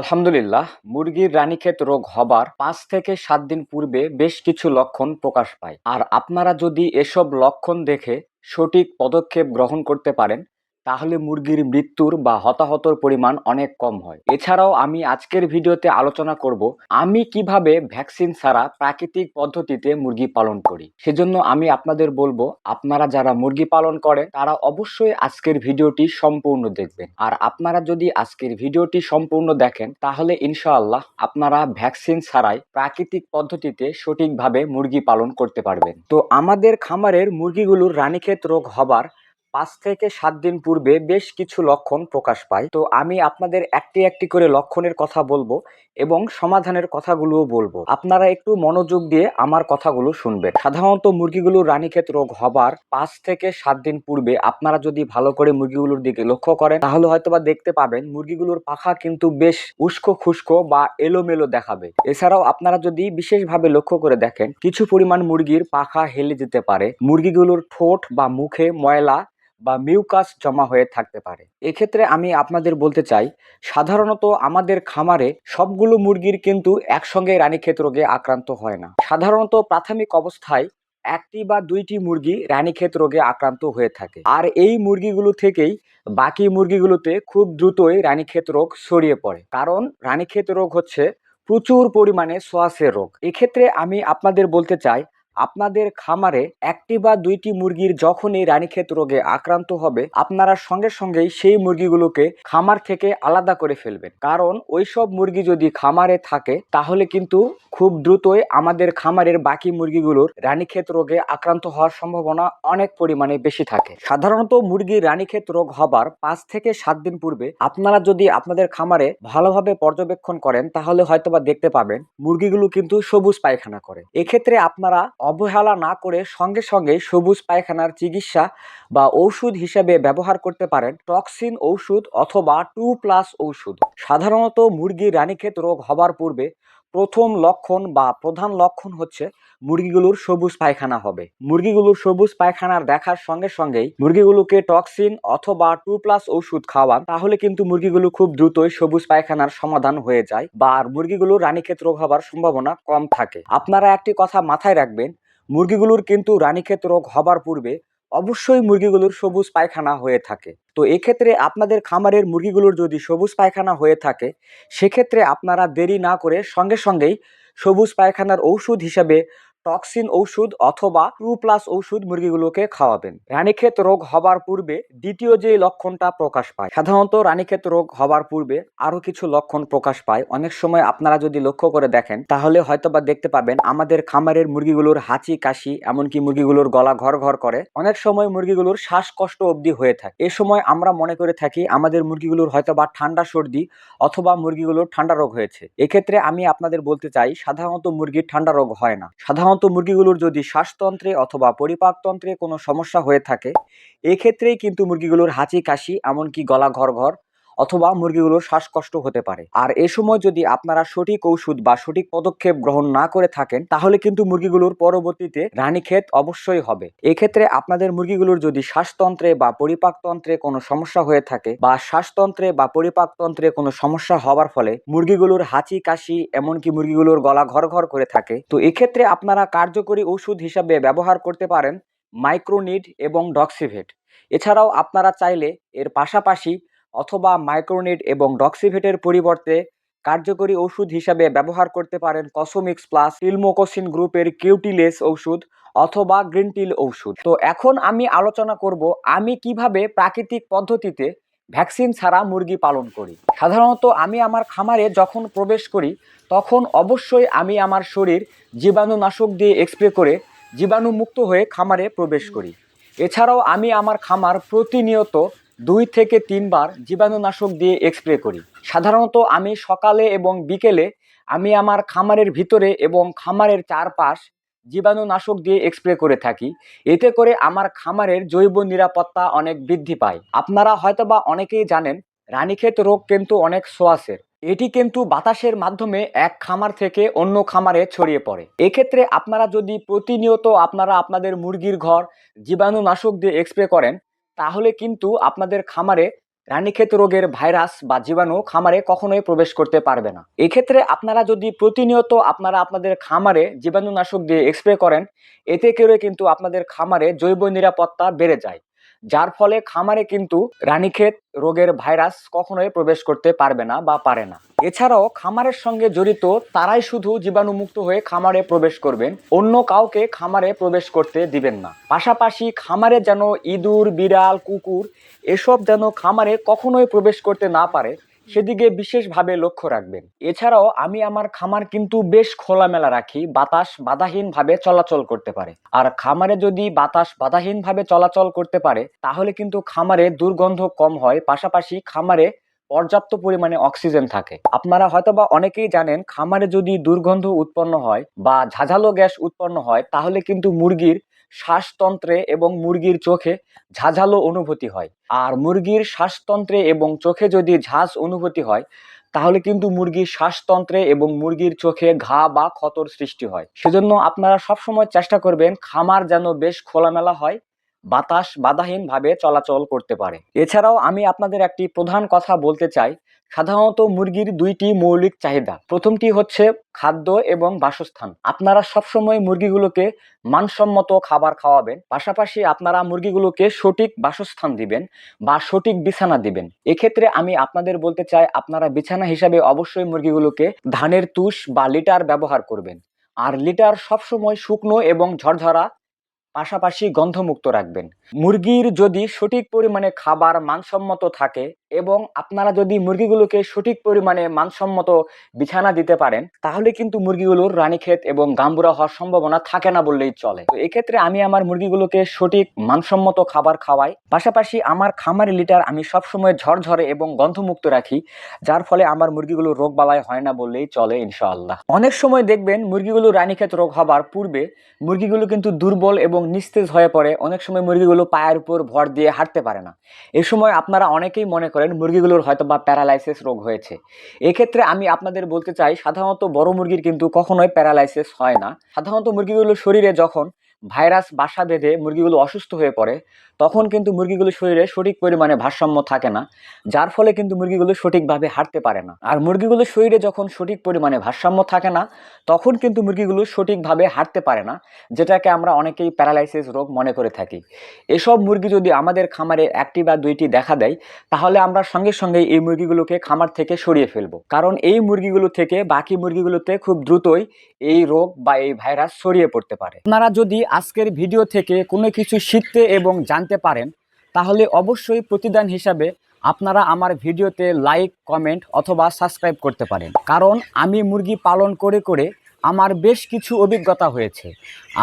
আলহামদুলিল্লাহ, মুরগির রানীক্ষেত রোগ হবার পাঁচ থেকে সাত দিন পূর্বে বেশ কিছু লক্ষণ প্রকাশ পায়। আর আপনারা যদি এসব লক্ষণ দেখে সঠিক পদক্ষেপ গ্রহণ করতে পারেন তাহলে মুরগির মৃত্যুর বা হতাহতর পরিমাণ অনেক কম হয়। এছাড়াও আমি আজকের ভিডিওতে আলোচনা করব, আমি কীভাবে ভ্যাকসিন ছাড়া প্রাকৃতিক পদ্ধতিতে মুরগি পালন করি। সেজন্য আমি আপনাদের বলব, আপনারা যারা মুরগি পালন করেন তারা অবশ্যই আজকের ভিডিওটি সম্পূর্ণ দেখবেন। আর আপনারা যদি আজকের ভিডিওটি সম্পূর্ণ দেখেন, তাহলে ইনশাআল্লাহ আপনারা ভ্যাকসিন ছাড়াই প্রাকৃতিক পদ্ধতিতে সঠিকভাবে মুরগি পালন করতে পারবেন। তো আমাদের খামারের মুরগিগুলোর রানীক্ষেত রোগ হবার পাঁচ থেকে সাত দিন পূর্বে বেশ কিছু লক্ষণ প্রকাশ পায়। তো আমি আপনাদের একটি একটি করে লক্ষণের কথা বলব এবং সমাধানের কথাগুলোও বলব। আপনারা একটু মনোযোগ দিয়ে আমার কথাগুলো শুনবেন। সাধারণত মুরগিগুলোর রানীক্ষেত রোগ হবার পাঁচ থেকে সাত দিন পূর্বে আপনারা যদি ভালো করে মুরগিগুলোর দিকে লক্ষ্য করেন, তাহলে হয়তোবা দেখতে পাবেন মুরগিগুলোর পাখা কিন্তু বেশ উস্কো খুস্কো বা এলোমেলো দেখাবে। এছাড়াও আপনারা যদি বিশেষভাবে লক্ষ্য করে দেখেন, কিছু পরিমাণ মুরগির পাখা হেলে যেতে পারে। মুরগিগুলোর ঠোঁট বা মুখে ময়লা বা মিউকাস জমা হয়ে থাকতে পারে। এক্ষেত্রে আমি আপনাদের বলতে চাই, সাধারণত আমাদের খামারে সবগুলো মুরগির কিন্তু একসঙ্গে রানীক্ষেত রোগে আক্রান্ত হয় না। সাধারণত প্রাথমিক অবস্থায় একটি বা দুইটি মুরগি রানীক্ষেত রোগে আক্রান্ত হয়ে থাকে। আর এই মুরগিগুলো থেকেই বাকি মুরগিগুলোতে খুব দ্রুতই রানীক্ষেত রোগ ছড়িয়ে পড়ে। কারণ রানীক্ষেত রোগ হচ্ছে প্রচুর পরিমাণে সোয়াসের রোগ। এক্ষেত্রে আমি আপনাদের বলতে চাই আপনাদের খামারে একটি বা দুইটি মুরগির যখনই রানীক্ষেত রোগে আক্রান্ত হবে, আপনারা সঙ্গে সঙ্গেই সেই মুরগিগুলোকে খামার থেকে আলাদা করে ফেলবেন। কারণ ওইসব মুরগি যদি খামারে থাকে, তাহলে কিন্তু খুব দ্রুতই আমাদের খামারের বাকি মুরগিগুলোর রানীক্ষেত রোগে আক্রান্ত হওয়ার সম্ভাবনা অনেক পরিমাণে বেশি থাকে। সাধারণত মুরগির রানীক্ষেত রোগ হবার পাঁচ থেকে সাত দিন পূর্বে আপনারা যদি আপনাদের খামারে ভালোভাবে পর্যবেক্ষণ করেন, তাহলে হয়তোবা দেখতে পাবেন, মুরগিগুলো কিন্তু সবুজ পায়খানা করে। এক্ষেত্রে আপনারা অবহেলা না করে সঙ্গে সঙ্গে সবুজ পায়খানার চিকিৎসা বা ঔষধ হিসেবে ব্যবহার করতে পারেন। টক্সিন ঔষধ অথবা টু প্লাস ঔষধ। সাধারণত মুরগির রানীক্ষেত রোগ হবার পূর্বে প্রথম লক্ষণ বা প্রধান লক্ষণ হচ্ছে মুরগিগুলোর সবুজ পায়খানা হবে। মুরগিগুলোর সবুজ পায়খানার দেখার সঙ্গে সঙ্গেই মুরগিগুলোকে টক্সিন অথবা টু প্লাস ওষুধ খাওয়ান, তাহলে কিন্তু মুরগিগুলো খুব দ্রুতই সবুজ পায়খানার সমাধান হয়ে যায় বা মুরগিগুলোর রানীক্ষেত রোগ হবার সম্ভাবনা কম থাকে। আপনারা একটি কথা মাথায় রাখবেন, মুরগিগুলোর কিন্তু রানীক্ষেত রোগ হবার পূর্বে অবশ্যই মুরগিগুলোর সবুজ পায়খানা হয়ে থাকে। তো এক্ষেত্রে আপনাদের খামারের মুরগিগুলোর যদি সবুজ পায়খানা হয়ে থাকে, সেক্ষেত্রে আপনারা দেরি না করে সঙ্গে সঙ্গেই সবুজ পায়খানার ঔষধ হিসেবে টক্সিন ঔষধ অথবা টু প্লাস ঔষধ মুরগিগুলোকে খাওয়াবেন। রানীক্ষেত রোগ হবার পূর্বে দ্বিতীয় যে লক্ষণটা প্রকাশ পায়, সাধারণত রানীক্ষেত রোগ হবার পূর্বে আরও কিছু লক্ষণ প্রকাশ পায়। অনেক সময় আপনারা যদি লক্ষ্য করে দেখেন, তাহলে হয়তোবা দেখতে পাবেন আমাদের খামারের মুরগিগুলোর হাঁচি, কাশি, এমনকি মুরগিগুলোর গলা ঘর ঘর করে। অনেক সময় মুরগিগুলোর শ্বাসকষ্ট অবধি হয়ে থাকে। এ সময় আমরা মনে করে থাকি আমাদের মুরগিগুলোর হয়তোবা ঠান্ডা সর্দি অথবা মুরগিগুলোর ঠান্ডা রোগ হয়েছে। এক্ষেত্রে আমি আপনাদের বলতে চাই, সাধারণত মুরগির ঠান্ডা রোগ হয় না। সাধারণত মুরগিগুলোর যদি শ্বাসতন্ত্রে অথবা পরিপাকতন্ত্রে কোনো সমস্যা হয়ে থাকে, এক্ষেত্রেই কিন্তু মুরগিগুলোর হাঁচি কাশি এমনকি গলা ঘর ঘর অথবা মুরগিগুলোর শ্বাসকষ্ট হতে পারে। আর এ সময় যদি আপনারা সঠিক ঔষধ বা সঠিক পদক্ষেপ গ্রহণ না করে থাকেন, তাহলে কিন্তু মুরগিগুলোর পরবর্তীতে রানীক্ষেত অবশ্যই হবে। এক্ষেত্রে আপনাদের মুরগিগুলোর যদি শ্বাসতন্ত্রে বা পরিপাকতন্ত্রে কোনো সমস্যা হয়ে থাকে বা শ্বাসতন্ত্রে বা পরিপাকতন্ত্রে কোনো সমস্যা হওয়ার ফলে মুরগিগুলোর হাঁচি, কাশি, এমনকি মুরগিগুলোর গলা ঘর ঘর করে থাকে, তো এক্ষেত্রে আপনারা কার্যকরী ওষুধ হিসাবে ব্যবহার করতে পারেন মাইক্রোনিড এবং ডক্সিভেট। এছাড়াও আপনারা চাইলে এর পাশাপাশি অথবা মাইক্রোনিড এবং ডক্সিভেটের পরিবর্তে কার্যকরী ওষুধ হিসাবে ব্যবহার করতে পারেন কসমিক্স প্লাস টিলমোকোসিন গ্রুপের কিউটিলেস ঔষধ অথবা গ্রিন টিল ঔষধ তো এখন আমি আলোচনা করব আমি কীভাবে প্রাকৃতিক পদ্ধতিতে ভ্যাকসিন ছাড়া মুরগি পালন করি। সাধারণত আমি আমার খামারে যখন প্রবেশ করি, তখন অবশ্যই আমি আমার শরীর জীবাণুনাশক দিয়ে এক্সপ্রে করে জীবাণুমুক্ত হয়ে খামারে প্রবেশ করি। এছাড়াও আমি আমার খামার প্রতিনিয়ত দুই থেকে তিনবার জীবাণুনাশক দিয়ে স্প্রে করি। সাধারণত আমি সকালে এবং বিকেলে আমি আমার খামারের ভিতরে এবং খামারের চারপাশ জীবাণুনাশক দিয়ে স্প্রে করে থাকি। এতে করে আমার খামারের জৈব নিরাপত্তা অনেক বৃদ্ধি পায়। আপনারা হয়তোবা অনেকেই জানেন, রানীক্ষেত রোগ কিন্তু অনেক সোয়াসের এটি কিন্তু বাতাসের মাধ্যমে এক খামার থেকে অন্য খামারে ছড়িয়ে পড়ে। এক্ষেত্রে আপনারা যদি প্রতিনিয়ত আপনারা আপনাদের মুরগির ঘর জীবাণুনাশক দিয়ে স্প্রে করেন তাহলে কিন্তু আপনাদের খামারে রানীক্ষেত রোগের ভাইরাস বা জীবাণু খামারে কখনোই প্রবেশ করতে পারবে না। এক্ষেত্রে আপনারা যদি প্রতিনিয়ত আপনারা আপনাদের খামারে জীবাণুনাশক দিয়ে স্প্রে করেন, এতে করে কিন্তু আপনাদের খামারে জৈব নিরাপত্তা বেড়ে যায়। যার ফলে খামারে কিন্তু রানীক্ষেত রোগের ভাইরাস কখনোই প্রবেশ করতে পারবে না বা পারে না। এছাড়াও খামারের সঙ্গে জড়িত তারাই শুধু জীবাণুমুক্ত হয়ে খামারে প্রবেশ করবেন, অন্য কাউকে খামারে প্রবেশ করতে দিবেন না। পাশাপাশি খামারে যেন ইঁদুর, বিড়াল, কুকুর এসব যেন খামারে কখনোই প্রবেশ করতে না পারে সেদিকে বিশেষভাবে লক্ষ্য রাখবেন। এছাড়াও আমি আমার খামার কিন্তু বেশ খোলামেলা রাখি, বাতাস বাধাহীনভাবে চলাচল করতে পারে। আর খামারে যদি বাতাস বাধাহীনভাবে চলাচল করতে পারে, তাহলে কিন্তু খামারে দুর্গন্ধ কম হয়, পাশাপাশি খামারে পর্যাপ্ত পরিমাণে অক্সিজেন থাকে। আপনারা হয়তোবা অনেকেই জানেন, খামারে যদি দুর্গন্ধ উৎপন্ন হয় বা ঝাঝালো গ্যাস উৎপন্ন হয়, তাহলে কিন্তু মুরগির শ্বাসতন্ত্রে এবং মুরগির চোখে ঝাঝালো অনুভূতি হয়। আর মুরগির শ্বাসতন্ত্রে এবং চোখে যদি ঝাঁজ অনুভূতি হয়, তাহলে কিন্তু মুরগির শ্বাসতন্ত্রে এবং মুরগির চোখে ঘা বা ক্ষতর সৃষ্টি হয়। সেজন্য আপনারা সবসময় চেষ্টা করবেন খামার যেন বেশ খোলামেলা হয় বাতাস বাধাহীনভাবে চলাচল করতে পারে। এছাড়াও আমি আপনাদের একটি প্রধান কথা বলতে চাই, সাধারণত মুরগির দুইটি মৌলিক চাহিদা। প্রথমটি হচ্ছে খাদ্য এবং বাসস্থান। আপনারা সবসময় মুরগিগুলোকে মানসম্মত খাবার খাওয়াবেন, পাশাপাশি আপনারা মুরগিগুলোকে সঠিক বাসস্থান দিবেন বা সঠিক বিছানা দিবেন। এক্ষেত্রে আমি আপনাদের বলতে চাই, আপনারা বিছানা হিসাবে অবশ্যই মুরগিগুলোকে ধানের তুষ বা লিটার ব্যবহার করবেন। আর লিটার সবসময় শুকনো এবং ঝরঝরা পাশাপাশি গন্ধমুক্ত রাখবেন। মুরগির যদি সঠিক পরিমাণে খাবার মানসম্মত থাকে এবং আপনারা যদি মুরগিগুলোকে সঠিক পরিমাণে মানসম্মত বিছানা দিতে পারেন, তাহলে কিন্তু মুরগিগুলোর রানীক্ষেত এবং গাম্বুরা হওয়ার সম্ভাবনা থাকে না বললেই চলে। তো এক্ষেত্রে আমি আমার মুরগিগুলোকে সঠিক মানসম্মত খাবার খাওয়াই। পাশাপাশি আমার খামারের লিটার আমি সবসময় ঝরঝরে এবং গন্ধমুক্ত রাখি, যার ফলে আমার মুরগিগুলো রোগ বালাই হয় না বললেই চলে ইনশাআল্লাহ। অনেক সময় দেখবেন মুরগিগুলো রানীক্ষেত রোগ হবার পূর্বে মুরগিগুলো কিন্তু দুর্বল এবং নিস্তেজ হয়ে পড়ে, অনেক সময় মুরগিগুলো পায়ের উপর ভর দিয়ে হাঁটতে পারে না। এ সময় আপনারা অনেকেই মনে করেন মুরগিগুলোর হয়তো বা প্যারালাইসিস রোগ হয়েছে। এক্ষেত্রে আমি আপনাদের বলতে চাই, সাধারণত বড় মুরগির কিন্তু কখনোই প্যারালাইসিস হয় না। সাধারণত মুরগিগুলোর শরীরে যখন ভাইরাস বাসা বেঁধে মুরগিগুলো অসুস্থ হয়ে পড়ে, তখন কিন্তু মুরগিগুলো শরীরে সঠিক পরিমাণে ভারসাম্য থাকে না, যার ফলে কিন্তু মুরগিগুলো সঠিকভাবে হাঁটতে পারে না। আর মুরগিগুলোর শরীরে যখন সঠিক পরিমাণে ভারসাম্য থাকে না, তখন কিন্তু মুরগিগুলো সঠিকভাবে হাঁটতে পারে না, যেটাকে আমরা অনেকেই প্যারালাইসিস রোগ মনে করে থাকি। এসব মুরগি যদি আমাদের খামারে একটি বা দুইটি দেখা দেয়, তাহলে আমরা সঙ্গে সঙ্গে এই মুরগিগুলোকে খামার থেকে সরিয়ে ফেলব। কারণ এই মুরগিগুলো থেকে বাকি মুরগিগুলোতে খুব দ্রুতই এই রোগ বা এই ভাইরাস ছড়িয়ে পড়তে পারে। আপনারা যদি আজকের ভিডিও থেকে কোনো কিছু শিখতে এবং জানতে পারেন, তাহলে অবশ্যই প্রতিদান হিসাবে আপনারা আমার ভিডিওতে লাইক, কমেন্ট অথবা সাবস্ক্রাইব করতে পারেন। কারণ আমি মুরগি পালন করে করে আমার বেশ কিছু অভিজ্ঞতা হয়েছে।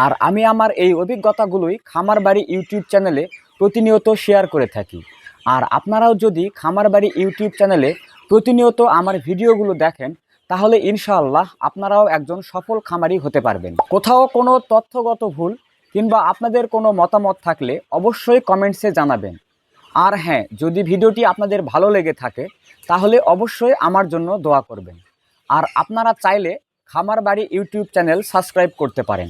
আর আমি আমার এই অভিজ্ঞতাগুলোই খামার বাড়ি ইউটিউব চ্যানেলে প্রতিনিয়ত শেয়ার করে থাকি। আর আপনারাও যদি খামার বাড়ি ইউটিউব চ্যানেলে প্রতিনিয়ত আমার ভিডিওগুলো দেখেন তাহলে ইনশাআল্লাহ আপনারাও একজন সফল খামারি হতে পারবেন। কোথাও কোনো তথ্যগত ভুল কিংবা আপনাদের কোনো মতামত থাকলে অবশ্যই কমেন্টসে জানাবেন। আর হ্যাঁ যদি ভিডিওটি আপনাদের ভালো লেগে থাকে, তাহলে অবশ্যই আমার জন্য দোয়া করবেন। আর আপনারা চাইলে খামার বাড়ি ইউটিউব চ্যানেল সাবস্ক্রাইব করতে পারেন।